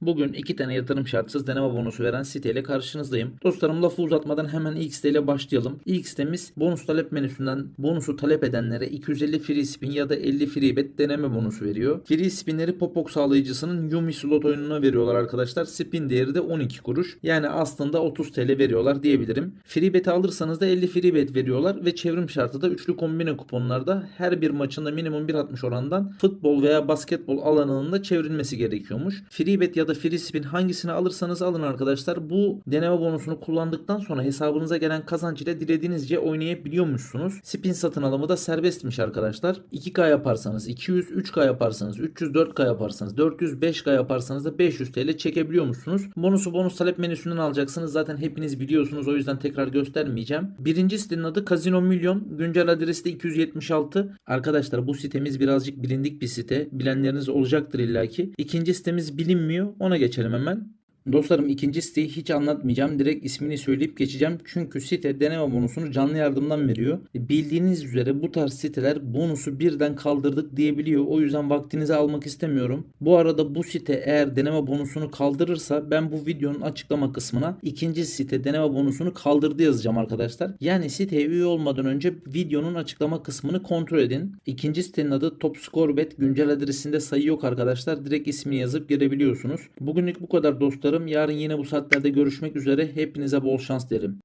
Bugün iki tane yatırım şartsız deneme bonusu veren siteyle karşınızdayım. Dostlarım lafı uzatmadan hemen ilk siteyle başlayalım. İlk sitemiz bonus talep menüsünden bonusu talep edenlere 250 free spin ya da 50 free bet deneme bonusu veriyor. Free spinleri Popok sağlayıcısının Yumi slot oyununa veriyorlar arkadaşlar. Spin değeri de 12 kuruş. Yani aslında 30 TL veriyorlar diyebilirim. Free bet alırsanız da 50 free bet veriyorlar ve çevrim şartı da üçlü kombine kuponlarda her bir maçında minimum 1.60 orandan futbol veya basketbol alanında çevrilmesi gerekiyormuş. Free bet ya da free spin hangisini alırsanız alın arkadaşlar. Bu deneme bonusunu kullandıktan sonra hesabınıza gelen kazanç ile dilediğinizce oynayabiliyormuşsunuz. Spin satın alımı da serbestmiş arkadaşlar. 2K yaparsanız 200, 3K yaparsanız 300, 4K yaparsanız 400, 5K yaparsanız da 500 TL çekebiliyormuşsunuz. Bonusu bonus talep menüsünden alacaksınız. Zaten hepiniz biliyorsunuz o yüzden tekrar göstermeyeceğim. Birinci sitenin adı Casino Milyon. Güncel adresi de 276. Arkadaşlar bu sitemiz birazcık bilindik bir site. Bilenleriniz olacaktır illaki. İkinci sitemiz bilinmiyor. Ona geçelim hemen. Dostlarım ikinci siteyi hiç anlatmayacağım. Direkt ismini söyleyip geçeceğim. Çünkü site deneme bonusunu canlı yardımdan veriyor. E, Bildiğiniz üzere bu tarz siteler bonusu birden kaldırdık diyebiliyor. O yüzden vaktinizi almak istemiyorum. Bu arada bu site eğer deneme bonusunu kaldırırsa ben bu videonun açıklama kısmına ikinci site deneme bonusunu kaldırdı yazacağım arkadaşlar. Yani siteye üye olmadan önce videonun açıklama kısmını kontrol edin. İkinci sitenin adı Top Score Bet. Güncel adresinde sayı yok arkadaşlar. Direkt ismini yazıp girebiliyorsunuz. Bugünlük bu kadar dostlarım. Yarın yine bu saatlerde görüşmek üzere. Hepinize bol şans derim.